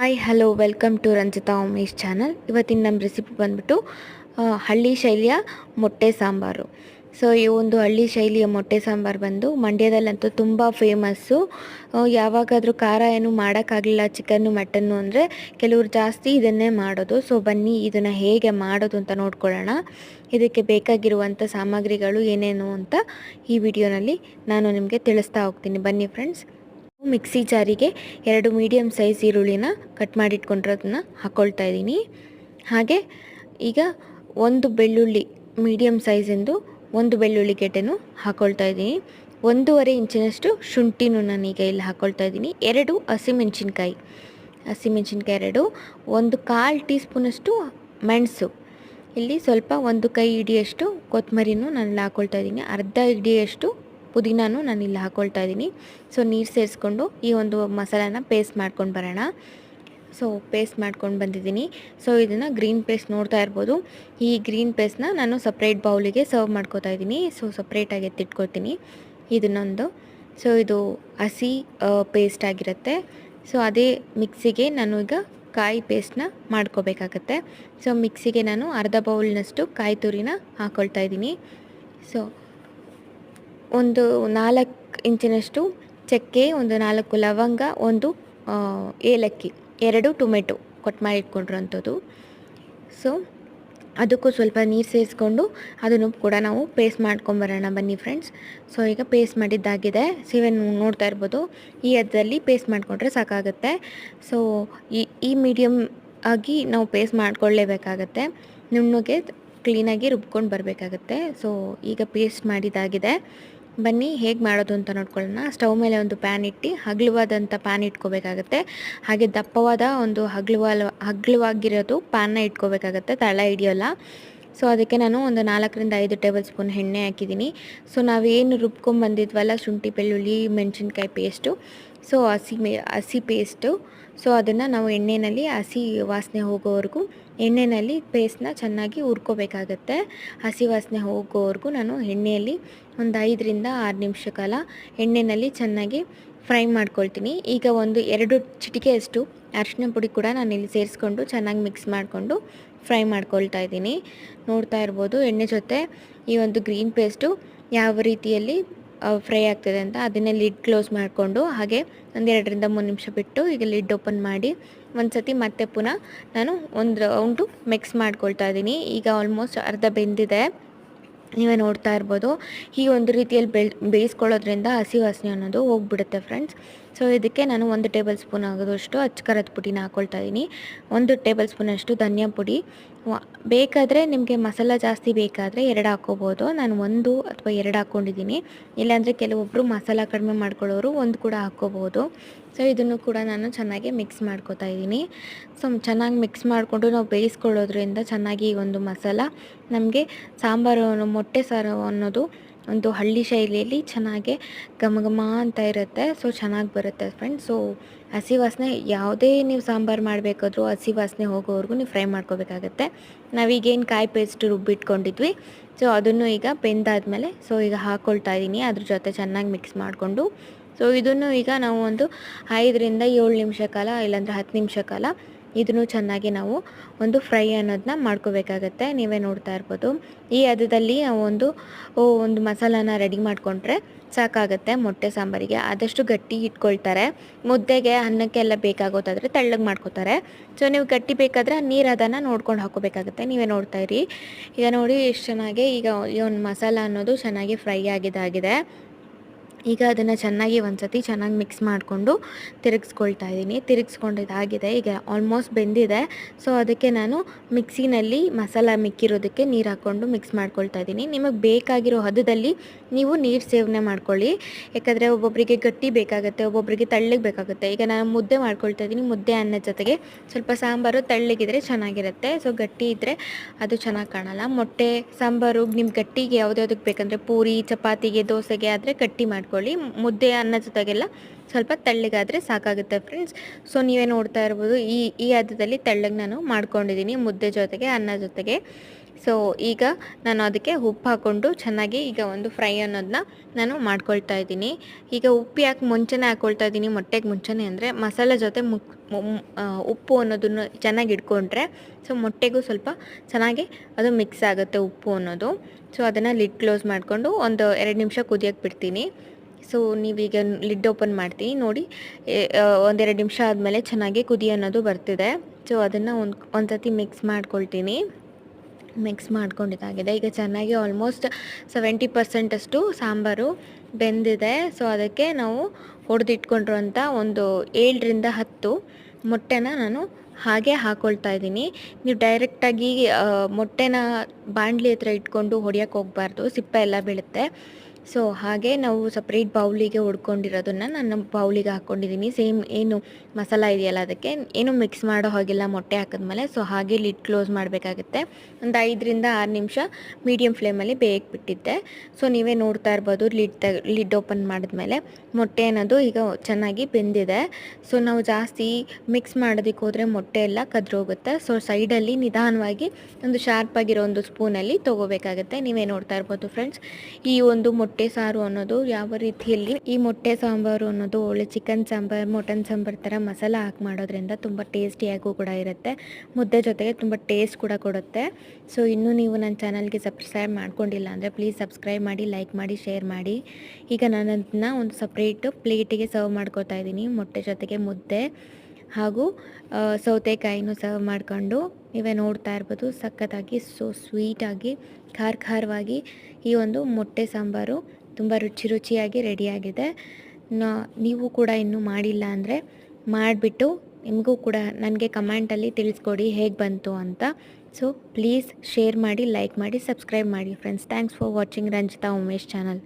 Hi hello welcome to Ranjita Umesh channel ಇವತ್ತಿನ ನಮ್ಮ recipe ಬಂದ್ಬಿಟ್ಟು ಹಳ್ಳಿ ಶೈಲಿಯ ಮೊಟ್ಟೆ ಸಾಂಬಾರು. ಸೊ ಈ ಒಂದು ಹಳ್ಳಿ ಶೈಲಿಯ ಮೊಟ್ಟೆ ಸಾಂಬಾರು ಬಂದು ಮಂಡ್ಯದಲ್ಲಂತೂ ತುಂಬ ಫೇಮಸ್ಸು ಯಾವಾಗಾದರೂ ಖಾರ ಏನು ಮಾಡೋಕ್ಕಾಗಲಿಲ್ಲ ಚಿಕನ್ನು ಮಟನ್ನು ಅಂದರೆ ಕೆಲವರು ಜಾಸ್ತಿ ಇದನ್ನೇ ಮಾಡೋದು. ಸೊ ಬನ್ನಿ, ಇದನ್ನು ಹೇಗೆ ಮಾಡೋದು ಅಂತ ನೋಡ್ಕೊಳ್ಳೋಣ. ಇದಕ್ಕೆ ಬೇಕಾಗಿರುವಂಥ ಸಾಮಗ್ರಿಗಳು ಏನೇನು ಅಂತ ಈ ವಿಡಿಯೋನಲ್ಲಿ ನಾನು ನಿಮಗೆ ತಿಳಿಸ್ತಾ ಹೋಗ್ತೀನಿ. ಬನ್ನಿ ಫ್ರೆಂಡ್ಸ್ ಮಿಕ್ಸಿ ಜಾರಿಗೆ ಎರಡು ಮೀಡಿಯಮ್ ಸೈಜ್ ಈರುಳ್ಳಿನ ಕಟ್ ಮಾಡಿಟ್ಕೊಂಡಿರೋದನ್ನ ಹಾಕ್ಕೊಳ್ತಾ ಇದ್ದೀನಿ. ಹಾಗೆ ಈಗ ಒಂದು ಬೆಳ್ಳುಳ್ಳಿ ಮೀಡಿಯಮ್ ಸೈಜಿಂದು ಒಂದು ಬೆಳ್ಳುಳ್ಳಿ ಗೆಡ್ಡೆನೂ ಹಾಕ್ಕೊಳ್ತಾ ಇದ್ದೀನಿ. ಒಂದೂವರೆ ಇಂಚಿನಷ್ಟು ಶುಂಠಿನೂ ನಾನೀಗ ಇಲ್ಲಿ ಹಾಕ್ಕೊಳ್ತಾ ಇದ್ದೀನಿ. ಎರಡು ಹಸಿಮೆಣ್ಸಿನ್ಕಾಯಿ. ಹಸಿಮೆಣ್ಸಿನ್ಕಾಯಿ ಎರಡು, ಒಂದು ಕಾಲು ಟೀ ಸ್ಪೂನಷ್ಟು ಮೆಣಸು. ಇಲ್ಲಿ ಸ್ವಲ್ಪ ಒಂದು ಕೈ ಹಿಡಿಯಷ್ಟು ಕೊತ್ತಂಬರಿನೂ ನಾನು ಹಾಕ್ಕೊಳ್ತಾ ಇದ್ದೀನಿ. ಅರ್ಧ ಹಿಡಿಯಷ್ಟು ಪುದೀನಾನು ನಾನು ಇಲ್ಲಿ ಹಾಕ್ಕೊಳ್ತಾ ಇದ್ದೀನಿ. ಸೊ ನೀರು ಸೇರಿಸ್ಕೊಂಡು ಈ ಒಂದು ಮಸಾಲಾನ ಪೇಸ್ಟ್ ಮಾಡ್ಕೊಂಡು ಬರೋಣ. ಸೊ ಪೇಸ್ಟ್ ಮಾಡ್ಕೊಂಡು ಬಂದಿದ್ದೀನಿ. ಸೊ ಇದನ್ನು ಗ್ರೀನ್ ಪೇಸ್ಟ್ ನೋಡ್ತಾ ಇರ್ಬೋದು. ಈ ಗ್ರೀನ್ ಪೇಸ್ಟ್ನ ನಾನು ಸಪ್ರೇಟ್ ಬೌಲಿಗೆ ಸರ್ವ್ ಮಾಡ್ಕೋತಾ ಇದ್ದೀನಿ. ಸೊ ಸಪ್ರೇಟಾಗಿ ಎತ್ತಿಟ್ಕೊಳ್ತೀನಿ. ಇದನ್ನೊಂದು. ಸೊ ಇದು ಹಸಿ ಪೇಸ್ಟ್ ಆಗಿರುತ್ತೆ. ಸೊ ಅದೇ ಮಿಕ್ಸಿಗೆ ನಾನು ಈಗ ಕಾಯಿ ಪೇಸ್ಟ್ನ ಮಾಡ್ಕೋಬೇಕಾಗತ್ತೆ. ಸೊ ಮಿಕ್ಸಿಗೆ ನಾನು ಅರ್ಧ ಬೌಲ್ನಷ್ಟು ಕಾಯಿ ತುರಿನ ಹಾಕ್ಕೊಳ್ತಾ ಇದ್ದೀನಿ. ಸೊ ಒಂದು ನಾಲ್ಕು ಇಂಚಿನಷ್ಟು ಚಕ್ಕೆ, ಒಂದು ನಾಲ್ಕು ಲವಂಗ, ಒಂದು ಏಲಕ್ಕಿ, ಎರಡು ಟೊಮೆಟೊ ಕಟ್ ಮಾಡಿ ಇಟ್ಕೊಂಡಿರೋಂಥದ್ದು ಸೊ, ಅದಕ್ಕೂ ಸ್ವಲ್ಪ ನೀರು ಸೇರಿಸ್ಕೊಂಡು ಅದನ್ನು ಕೂಡ ನಾವು ಪೇಸ್ಟ್ ಮಾಡ್ಕೊಂಬರೋಣ ಬನ್ನಿ ಫ್ರೆಂಡ್ಸ್. ಸೊ, ಈಗ ಪೇಸ್ಟ್ ಮಾಡಿದ್ದಾಗಿದೆ. ಸಿವೆನ್ ನೋಡ್ತಾ ಇರ್ಬೋದು. ಈ ಅದರಲ್ಲಿ ಪೇಸ್ಟ್ ಮಾಡಿಕೊಂಡ್ರೆ ಸಾಕಾಗುತ್ತೆ. ಸೊ, ಈ ಈ ಮೀಡಿಯಮ್ ಆಗಿ ನಾವು ಪೇಸ್ಟ್ ಮಾಡ್ಕೊಳ್ಳೇಬೇಕಾಗತ್ತೆ. ನುಣ್ಣಗೆ ಕ್ಲೀನಾಗಿ ರುಬ್ಕೊಂಡು ಬರಬೇಕಾಗತ್ತೆ. ಸೊ, ಈಗ ಪೇಸ್ಟ್ ಮಾಡಿದ್ದಾಗಿದೆ. ಬನ್ನಿ, ಹೇಗೆ ಮಾಡೋದು ಅಂತ ನೋಡ್ಕೊಳ್ಳೋಣ. ಸ್ಟವ್ ಮೇಲೆ ಒಂದು ಪ್ಯಾನ್ ಇಟ್ಟು ಹಗ್ಲವಾದಂಥ ಪ್ಯಾನ್ ಇಟ್ಕೋಬೇಕಾಗತ್ತೆ. ಹಾಗೆ ದಪ್ಪವಾದ ಒಂದು ಹಗ್ಲವಾದ ಹಗ್ಲವಾಗಿರೋದು ಪ್ಯಾನ್ನ ಇಟ್ಕೋಬೇಕಾಗತ್ತೆ, ತಳ ಹಿಡಿಯೋಲ್ಲ. ಸೊ, ಅದಕ್ಕೆ ನಾನು ಒಂದು ನಾಲ್ಕರಿಂದ ಐದು ಟೇಬಲ್ ಸ್ಪೂನ್ ಎಣ್ಣೆ ಹಾಕಿದ್ದೀನಿ. ಸೊ, ನಾವೇನು ರುಬ್ಕೊಂಡು ಬಂದಿದ್ವಲ್ಲ ಶುಂಠಿ, ಬೆಳ್ಳುಳ್ಳಿ, ಮೆಣಸಿನ್ಕಾಯಿ ಪೇಸ್ಟು. ಸೊ, ಹಸಿ ಮೇ, ಹಸಿ ಪೇಸ್ಟು. ಸೊ, ಅದನ್ನು ನಾವು ಎಣ್ಣೆಯಲ್ಲಿ ಹಸಿ ವಾಸನೆ ಹೋಗೋವರೆಗೂ ಎಣ್ಣೆಯಲ್ಲಿ ಪೇಸ್ಟ್ನ ಚೆನ್ನಾಗಿ ಹುರ್ಕೋಬೇಕಾಗತ್ತೆ. ಹಸಿ ವಾಸನೆ ಹೋಗೋವರೆಗೂ ನಾನು ಎಣ್ಣೆಯಲ್ಲಿ ಒಂದು ಐದರಿಂದ ಆರು ನಿಮಿಷ ಕಾಲ ಎಣ್ಣೆಯಲ್ಲಿ ಚೆನ್ನಾಗಿ ಫ್ರೈ ಮಾಡ್ಕೊಳ್ತೀನಿ. ಈಗ ಒಂದು ಎರಡು ಚಿಟಿಕೆಯಷ್ಟು ಅರಿಶಿನ ಪುಡಿ ಕೂಡ ನಾನು ಇಲ್ಲಿ ಸೇರಿಸ್ಕೊಂಡು ಚೆನ್ನಾಗಿ ಮಿಕ್ಸ್ ಮಾಡಿಕೊಂಡು ಫ್ರೈ ಮಾಡ್ಕೊಳ್ತಾ ಇದ್ದೀನಿ. ನೋಡ್ತಾ ಇರ್ಬೋದು ಎಣ್ಣೆ ಜೊತೆ ಈ ಒಂದು ಗ್ರೀನ್ ಪೇಸ್ಟು ಯಾವ ರೀತಿಯಲ್ಲಿ ಫ್ರೈ ಆಗ್ತದೆ ಅಂತ ಅದನ್ನೇ ಲಿಡ್ ಕ್ಲೋಸ್ ಮಾಡಿಕೊಂಡು ಹಾಗೆ ಒಂದು ಎರಡರಿಂದ ಮೂರು ನಿಮಿಷ ಬಿಟ್ಟು ಈಗ ಲಿಡ್ ಓಪನ್ ಮಾಡಿ ಒಂದು ಸತಿ ಮತ್ತೆ ಪುನಃ ನಾನು ಒಂದು ರೌಂಡು ಮಿಕ್ಸ್ ಮಾಡ್ಕೊಳ್ತಾ ಇದ್ದೀನಿ. ಈಗ ಆಲ್ಮೋಸ್ಟ್ ಅರ್ಧ ಬೆಂದಿದೆ. ನೀವೇ ನೋಡ್ತಾ ಇರ್ಬೋದು. ಈ ಒಂದು ರೀತಿಯಲ್ಲಿ ಬೆಳ್, ಬೇಯಿಸ್ಕೊಳ್ಳೋದ್ರಿಂದ ಹಸಿ ವಾಸನೆ ಅನ್ನೋದು ಹೋಗ್ಬಿಡುತ್ತೆ ಫ್ರೆಂಡ್ಸ್ ಸೊ ಇದಕ್ಕೆ ನಾನು ಒಂದು ಟೇಬಲ್ ಸ್ಪೂನ್ ಆಗೋದಷ್ಟು ಅಚ್ಚಕರದ ಪುಡಿನ ಹಾಕ್ಕೊಳ್ತಾ ಇದ್ದೀನಿ ಒಂದು ಟೇಬಲ್ ಸ್ಪೂನಷ್ಟು ಧನಿಯಾ ಪುಡಿ. ಬೇಕಾದರೆ ನಿಮಗೆ ಮಸಾಲ ಜಾಸ್ತಿ ಬೇಕಾದರೆ ಎರಡು ಹಾಕ್ಕೋಬೋದು ನಾನು ಒಂದು ಅಥವಾ ಎರಡು ಹಾಕ್ಕೊಂಡಿದ್ದೀನಿ ಇಲ್ಲಾಂದರೆ ಕೆಲವೊಬ್ಬರು ಮಸಾಲ ಕಡಿಮೆ ಮಾಡ್ಕೊಳ್ಳೋರು ಒಂದು ಕೂಡ ಹಾಕ್ಕೋಬೋದು ಸೊ ಇದನ್ನು ಕೂಡ ನಾನು ಚೆನ್ನಾಗಿ ಮಿಕ್ಸ್ ಮಾಡ್ಕೊತಾ ಇದ್ದೀನಿ ಸೊ ಚೆನ್ನಾಗಿ ಮಿಕ್ಸ್ ಮಾಡಿಕೊಂಡು ನಾವು ಬೇಯಿಸ್ಕೊಳ್ಳೋದ್ರಿಂದ ಚೆನ್ನಾಗಿ ಈ ಒಂದು ಮಸಾಲ ನಮಗೆ ಸಾಂಬಾರು ಮೊಟ್ಟೆ ಸಾರು ಅನ್ನೋದು ಒಂದು ಹಳ್ಳಿ ಶೈಲಿಯಲ್ಲಿ ಚೆನ್ನಾಗಿ ಘಮ ಘಮ ಅಂತ ಇರುತ್ತೆ. ಸೊ, ಚೆನ್ನಾಗಿ ಬರುತ್ತೆ ಫ್ರೆಂಡ್ಸ್ ಸೊ ಹಸಿ ವಾಸನೆ, ಯಾವುದೇ ನೀವು ಸಾಂಬಾರು ಮಾಡಬೇಕಾದ್ರೂ ಹಸಿ ವಾಸನೆ ಹೋಗೋವರೆಗೂ ನೀವು ಫ್ರೈ ಮಾಡ್ಕೋಬೇಕಾಗತ್ತೆ. ನಾವೀಗೇನು ಕಾಯಿ ಪೇಸ್ಟ್ ರುಬ್ಬಿಟ್ಕೊಂಡಿದ್ವಿ. ಸೊ ಅದನ್ನು ಈಗ ಬೆಂದಾದಮೇಲೆ ಸೊ ಈಗ ಹಾಕ್ಕೊಳ್ತಾ ಇದ್ದೀನಿ ಅದ್ರ ಜೊತೆ ಚೆನ್ನಾಗಿ ಮಿಕ್ಸ್ ಮಾಡಿಕೊಂಡು. ಸೊ ಇದನ್ನು ಈಗ ನಾವು ಒಂದು ಐದರಿಂದ ಏಳು ನಿಮಿಷ ಕಾಲ, ಇಲ್ಲಾಂದರೆ ಹತ್ತು ನಿಮಿಷ ಕಾಲ ಇದನ್ನು ಚೆನ್ನಾಗಿ ನಾವು ಒಂದು ಫ್ರೈ ಅನ್ನೋದನ್ನ ಮಾಡ್ಕೋಬೇಕಾಗತ್ತೆ. ನೀವೇ ನೋಡ್ತಾ ಇರ್ಬೋದು. ಈ ಹದದಲ್ಲಿ ಒಂದು ಒಂದು ಮಸಾಲಾನ ರೆಡಿ ಮಾಡಿಕೊಂಡ್ರೆ ಸಾಕಾಗುತ್ತೆ ಮೊಟ್ಟೆ ಸಾಂಬಾರಿಗೆ. ಆದಷ್ಟು ಗಟ್ಟಿ ಇಟ್ಕೊಳ್ತಾರೆ. ಮುದ್ದೆಗೆ ಅನ್ನಕ್ಕೆಲ್ಲ ಬೇಕಾಗೋದಾದರೆ ತೆಳ್ಳಗೆ ಮಾಡ್ಕೋತಾರೆ. ಸೊ ನೀವು ಗಟ್ಟಿ ಬೇಕಾದರೆ ನೀರು ಅದನ್ನು ನೋಡ್ಕೊಂಡು ಹಾಕೋಬೇಕಾಗುತ್ತೆ. ನೀವೇ ನೋಡ್ತಾ ಇರಿ. ಈಗ ನೋಡಿ ಎಷ್ಟು ಚೆನ್ನಾಗಿ ಈಗ ಈ ಒಂದು ಮಸಾಲ ಅನ್ನೋದು ಚೆನ್ನಾಗಿ ಫ್ರೈ ಆಗಿದ್ದಾಗಿದೆ ಈಗ ಅದನ್ನು ಚೆನ್ನಾಗಿ ಒಂದು ಸತಿ ಚೆನ್ನಾಗಿ ಮಿಕ್ಸ್ ಮಾಡಿಕೊಂಡು ತಿರುಗಿಸ್ಕೊಳ್ತಾ ಇದ್ದೀನಿ. ತಿರುಗಿಸ್ಕೊಂಡಿದ್ದಾಗಿದೆ. ಈಗ ಆಲ್ಮೋಸ್ಟ್ ಬೆಂದಿದೆ. ಸೊ ಅದಕ್ಕೆ ನಾನು ಮಿಕ್ಸಿನಲ್ಲಿ ಮಸಾಲ ಮಿಕ್ಕಿರೋದಕ್ಕೆ ನೀರು ಹಾಕ್ಕೊಂಡು ಮಿಕ್ಸ್ ಮಾಡ್ಕೊಳ್ತಾ ಇದ್ದೀನಿ. ನಿಮಗೆ ಬೇಕಾಗಿರೋ ಹದದಲ್ಲಿ ನೀವು ನೀರು ಸೇವನೆ ಮಾಡ್ಕೊಳ್ಳಿ. ಯಾಕಂದರೆ ಒಬ್ಬೊಬ್ಬರಿಗೆ ಗಟ್ಟಿ ಬೇಕಾಗುತ್ತೆ ಒಬ್ಬೊಬ್ಬರಿಗೆ ತಳ್ಳಗೆ ಬೇಕಾಗುತ್ತೆ. ಈಗ ನಾನು ಮುದ್ದೆ ಮಾಡ್ಕೊಳ್ತಾ ಇದ್ದೀನಿ, ಮುದ್ದೆ ಅನ್ನದ ಜೊತೆಗೆ. ಸ್ವಲ್ಪ ಸಾಂಬಾರು ತಳ್ಳಗಿದ್ರೆ ಚೆನ್ನಾಗಿರುತ್ತೆ. ಸೊ ಗಟ್ಟಿ ಇದ್ದರೆ ಅದು ಚೆನ್ನಾಗಿ ಕಾಣಲ್ಲ. ಮೊಟ್ಟೆ, ಸಾಂಬಾರು ನಿಮ್ಮ ಗಟ್ಟಿಗೆ ಯಾವುದ್ಯಾವ್ದಕ್ಕೆ ಬೇಕಂದರೆ ಪೂರಿ, ಚಪಾತಿಗೆ, ದೋಸೆಗೆ ಆದರೆ ಗಟ್ಟಿ ಮಾಡ್ಕೊಳ್ಳಿ. ಮುದ್ದೆ ಅನ್ನ ಜೊತೆಗೆಲ್ಲ ಸ್ವಲ್ಪ ತೆಳ್ಳಗಾದರೆ ಸಾಕಾಗುತ್ತೆ ಫ್ರೆಂಡ್ಸ್ ಸೊ ನೀವೇ ನೋಡ್ತಾ ಇರ್ಬೋದು, ಈ ಈ ಹದದಲ್ಲಿ ತೆಳ್ಳಗೆ ನಾನು ಮಾಡ್ಕೊಂಡಿದ್ದೀನಿ ಮುದ್ದೆ ಜೊತೆಗೆ, ಅನ್ನ ಜೊತೆಗೆ. ಸೊ ಈಗ ನಾನು ಅದಕ್ಕೆ ಉಪ್ಪು ಹಾಕ್ಕೊಂಡು ಚೆನ್ನಾಗಿ ಈಗ ಒಂದು ಫ್ರೈ ಅನ್ನೋದನ್ನ ನಾನು ಮಾಡ್ಕೊಳ್ತಾ ಇದ್ದೀನಿ. ಈಗ ಉಪ್ಪು ಯಾಕೆ ಮುಂಚೆನೇ ಹಾಕ್ಕೊಳ್ತಾ ಇದ್ದೀನಿ, ಮೊಟ್ಟೆಗೆ ಮುಂಚೆನೇ ಅಂದರೆ ಮಸಾಲೆ ಜೊತೆ ಮುಕ್ ಉಪ್ಪು ಅನ್ನೋದನ್ನು ಚೆನ್ನಾಗಿ ಇಟ್ಕೊಂಡ್ರೆ ಸೊ ಮೊಟ್ಟೆಗೂ ಸ್ವಲ್ಪ ಚೆನ್ನಾಗಿ ಅದು ಮಿಕ್ಸ್ ಆಗುತ್ತೆ ಉಪ್ಪು ಅನ್ನೋದು. ಸೊ ಅದನ್ನು ಲಿಡ್ ಕ್ಲೋಸ್ ಮಾಡಿಕೊಂಡು ಒಂದು ಎರಡು ನಿಮಿಷ ಕುದಿಯೋಕೆ ಬಿಡ್ತೀನಿ. ಸೊ ನೀವೀಗ ಲಿಡ್ ಓಪನ್ ಮಾಡ್ತೀನಿ ನೋಡಿ ಒಂದೆರಡು ನಿಮಿಷ ಆದಮೇಲೆ ಚೆನ್ನಾಗಿ ಕುದಿ ಅನ್ನೋದು ಬರ್ತಿದೆ. ಸೊ ಅದನ್ನು ಒಂದು ಒಂದು ಸತಿ ಮಿಕ್ಸ್ ಮಾಡ್ಕೊಳ್ತೀನಿ. ಮಿಕ್ಸ್ ಮಾಡ್ಕೊಂಡಿದ್ದಾಗಿದೆ. ಈಗ ಚೆನ್ನಾಗಿ ಆಲ್ಮೋಸ್ಟ್ ಸೆವೆಂಟಿ ಪರ್ಸೆಂಟಷ್ಟು ಸಾಂಬಾರು ಬೆಂದಿದೆ. ಸೊ ಅದಕ್ಕೆ ನಾವು ಹೊಡೆದಿಟ್ಕೊಂಡಿರುವಂಥ ಒಂದು ಏಳರಿಂದ ಹತ್ತು ಮೊಟ್ಟೆನ ನಾನು ಹಾಗೆ ಹಾಕ್ಕೊಳ್ತಾ ಇದ್ದೀನಿ. ನೀವು ಡೈರೆಕ್ಟಾಗಿ ಮೊಟ್ಟೆನ ಬಾಣಲಿ ಹತ್ರ ಇಟ್ಕೊಂಡು ಹೊಡಿಯೋಕ್ಕೆ ಹೋಗಬಾರ್ದು. ಸಿಪ್ಪೆ ಎಲ್ಲ ಬೀಳುತ್ತೆ. ಸೊ ಹಾಗೆ ನಾವು ಸಪ್ರೇಟ್ ಬೌಲಿಗೆ ಹೊಡ್ಕೊಂಡಿರೋದನ್ನು ನಾನು ಬೌಲಿಗೆ ಹಾಕ್ಕೊಂಡಿದ್ದೀನಿ ಸೇಮ್ ಏನು ಮಸಾಲ ಇದೆಯಲ್ಲ ಅದಕ್ಕೆ ಏನು ಮಿಕ್ಸ್ ಮಾಡೋ ಹಾಗೆಲ್ಲ ಮೊಟ್ಟೆ ಹಾಕಿದ್ಮೇಲೆ ಸೊ ಹಾಗೆ ಲಿಡ್ ಕ್ಲೋಸ್ ಮಾಡಬೇಕಾಗುತ್ತೆ. ಒಂದು ಐದರಿಂದ ಆರು ನಿಮಿಷ ಮೀಡಿಯಮ್ ಫ್ಲೇಮಲ್ಲಿ ಬೇಯಕ್ಕೆ ಬಿಟ್ಟಿದ್ದೆ ಸೊ ನೀವೇ ನೋಡ್ತಾ ಇರ್ಬೋದು ಲಿಡ್ ತ ಲಿಡ್ ಓಪನ್ ಮಾಡಿದ್ಮೇಲೆ ಮೊಟ್ಟೆ ಅನ್ನೋದು ಈಗ ಚೆನ್ನಾಗಿ ಬೆಂದಿದೆ. ಸೊ ನಾವು ಜಾಸ್ತಿ ಮಿಕ್ಸ್ ಮಾಡೋದಕ್ಕೆ ಹೋದರೆ ಮೊಟ್ಟೆ ಎಲ್ಲ ಕದ್ರೋಗುತ್ತೆ. ಸೊ ಸೈಡಲ್ಲಿ ನಿಧಾನವಾಗಿ ಒಂದು ಶಾರ್ಪಾಗಿರೋ ಒಂದು ಸ್ಪೂನಲ್ಲಿ ತೊಗೋಬೇಕಾಗುತ್ತೆ. ನೀವೇ ನೋಡ್ತಾ ಇರ್ಬೋದು ಫ್ರೆಂಡ್ಸ್ ಈ ಒಂದು ಮೊಟ್ಟೆ ಸಾರು ಅನ್ನೋದು ಯಾವ ರೀತಿಯಲ್ಲಿ ಈ ಮೊಟ್ಟೆ ಸಾಂಬಾರು ಅನ್ನೋದು ಒಳ್ಳೆ ಚಿಕನ್ ಸಾಂಬಾರ್, ಮಟನ್ ಸಾಂಬಾರ್ ಥರ ಮಸಾಲ ಹಾಕಿ ಮಾಡೋದ್ರಿಂದ ತುಂಬ ಟೇಸ್ಟಿಯಾಗೂ ಕೂಡ ಇರುತ್ತೆ. ಮುದ್ದೆ ಜೊತೆಗೆ ತುಂಬ ಟೇಸ್ಟ್ ಕೂಡ ಕೊಡುತ್ತೆ. ಸೊ, ಇನ್ನೂ ನೀವು ನನ್ನ ಚಾನಲ್ಗೆ ಸಬ್ಸ್ಕ್ರೈಬ್ ಮಾಡ್ಕೊಂಡಿಲ್ಲ ಅಂದರೆ ಪ್ಲೀಸ್ ಸಬ್ಸ್ಕ್ರೈಬ್ ಮಾಡಿ, ಲೈಕ್ ಮಾಡಿ, ಶೇರ್ ಮಾಡಿ. ಈಗ ನಾನು ಅದನ್ನ ಒಂದು ಸಪ್ರೇಟು ಪ್ಲೇಟಿಗೆ ಸರ್ವ್ ಮಾಡ್ಕೊತಾ ಇದ್ದೀನಿ. ಮೊಟ್ಟೆ ಜೊತೆಗೆ ಮುದ್ದೆ ಹಾಗೂ ಸೌತೆಕಾಯಿನೂ ಸರ್ವ್ ಮಾಡಿಕೊಂಡು ನೀವೇ ನೋಡ್ತಾ ಇರ್ಬೋದು. ಸಖತ್ತಾಗಿ ಸೊ ಸ್ವೀಟಾಗಿ ಖಾರ ಖಾರವಾಗಿ ಈ ಒಂದು ಮೊಟ್ಟೆ ಸಾಂಬಾರು ತುಂಬ ರುಚಿ ರುಚಿಯಾಗಿ ರೆಡಿಯಾಗಿದೆ ನೀವು ಕೂಡ ಇನ್ನೂ ಮಾಡಿಲ್ಲ ಅಂದರೆ ಮಾಡಿಬಿಟ್ಟು ನಿಮಗೂ ಕೂಡ ನನಗೆ ಕಮೆಂಟಲ್ಲಿ ತಿಳಿಸ್ಕೊಡಿ ಹೇಗೆ ಬಂತು ಅಂತ. ಸೊ ಪ್ಲೀಸ್ ಶೇರ್ ಮಾಡಿ ಲೈಕ್ ಮಾಡಿ ಸಬ್ಸ್ಕ್ರೈಬ್ ಮಾಡಿ friends thanks for watching Ranjitha Umesh channel